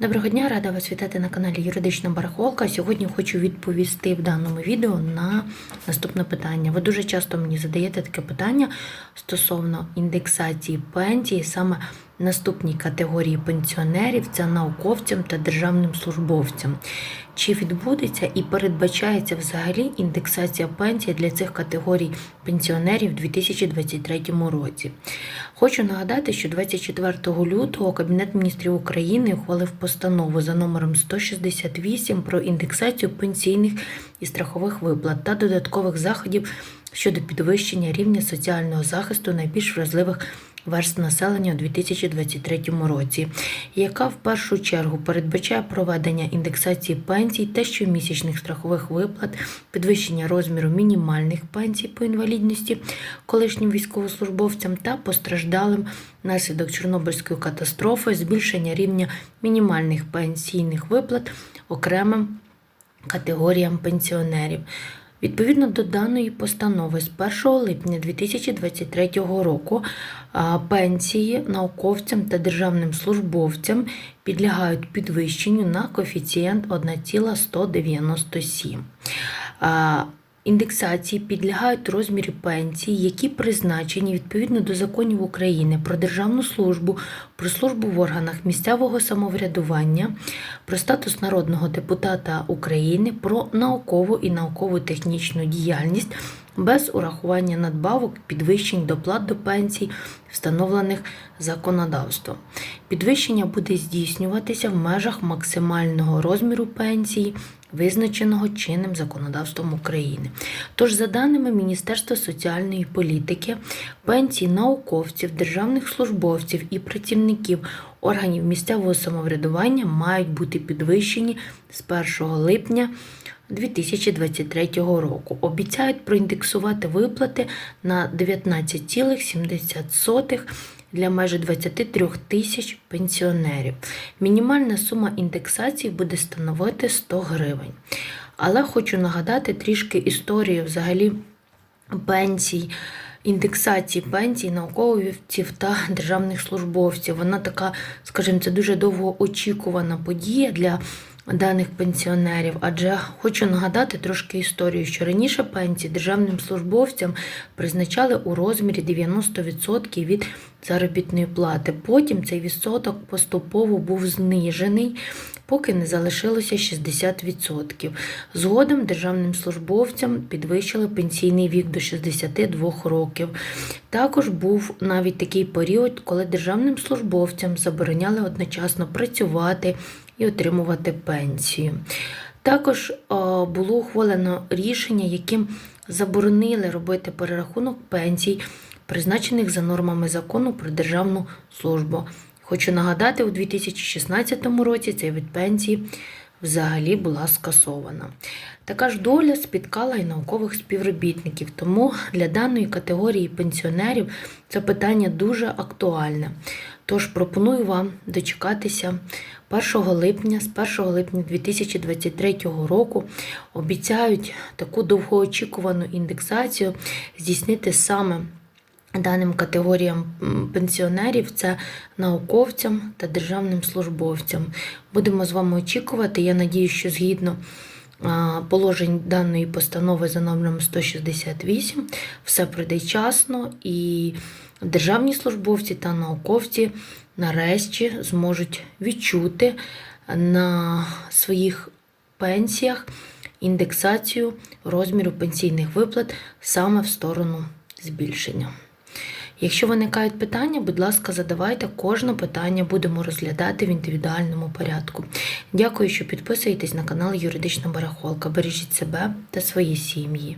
Доброго дня, рада вас вітати на каналі Юридична Барахолка. Сьогодні хочу відповісти в даному відео на наступне питання. Ви дуже часто мені задаєте таке питання стосовно індексації пенсії, саме наступній категорії пенсіонерів це науковцям та державним службовцям. Чи відбудеться і передбачається взагалі індексація пенсії для цих категорій пенсіонерів у 2023 році? Хочу нагадати, що 24 лютого Кабінет міністрів України ухвалив постанову за номером 168 про індексацію пенсійних і страхових виплат та додаткових заходів щодо підвищення рівня соціального захисту найбільш вразливих верст населення у 2023 році, яка в першу чергу передбачає проведення індексації пенсій та щомісячних страхових виплат, підвищення розміру мінімальних пенсій по інвалідності колишнім військовослужбовцям та постраждалим внаслідок Чорнобильської катастрофи, збільшення рівня мінімальних пенсійних виплат окремим категоріям пенсіонерів. Відповідно до даної постанови з 1 липня 2023 року пенсії науковцям та державним службовцям підлягають підвищенню на коефіцієнт 1,197. Індексації підлягають розмірі пенсій, які призначені відповідно до законів України про державну службу, про службу в органах місцевого самоврядування, про статус народного депутата України, про наукову і науково-технічну діяльність без урахування надбавок, підвищень доплат до пенсій, встановлених законодавством. Підвищення буде здійснюватися в межах максимального розміру пенсії, визначеного чинним законодавством України. Тож, за даними Міністерства соціальної політики, пенсії науковців, державних службовців і працівників органів місцевого самоврядування мають бути підвищені з 1 липня 2023 року. Обіцяють проіндексувати виплати на 19,70 для майже 23 тисяч пенсіонерів. Мінімальна сума індексації буде становити 100 гривень. Але хочу нагадати трішки історію взагалі пенсій. Індексації пенсій науковців та державних службовців. Вона така, скажімо, це дуже довго очікувана подія для даних пенсіонерів, адже хочу нагадати трошки історію, що раніше пенсії державним службовцям призначали у розмірі 90% від заробітної плати. Потім цей відсоток поступово був знижений. Поки не залишилося 60%. Згодом державним службовцям підвищили пенсійний вік до 62 років. Також був навіть такий період, коли державним службовцям забороняли одночасно працювати і отримувати пенсію. Також було ухвалено рішення, яким заборонили робити перерахунок пенсій, призначених за нормами закону про державну службу. Хочу нагадати, у 2016 році цей вид пенсії взагалі була скасована. Така ж доля спіткала і наукових співробітників, тому для даної категорії пенсіонерів це питання дуже актуальне. Тож пропоную вам дочекатися 1 липня, з 1 липня 2023 року обіцяють таку довгоочікувану індексацію здійснити саме даним категоріям пенсіонерів це науковцям та державним службовцям. Будемо з вами очікувати. Я надію, що згідно положень даної постанови за номером 168 все пройде вчасно і державні службовці та науковці нарешті зможуть відчути на своїх пенсіях індексацію розміру пенсійних виплат саме в сторону збільшення. Якщо виникають питання, будь ласка, задавайте кожне питання, будемо розглядати в індивідуальному порядку. Дякую, що підписуєтесь на канал Юридична Барахолка. Бережіть себе та свої сім'ї.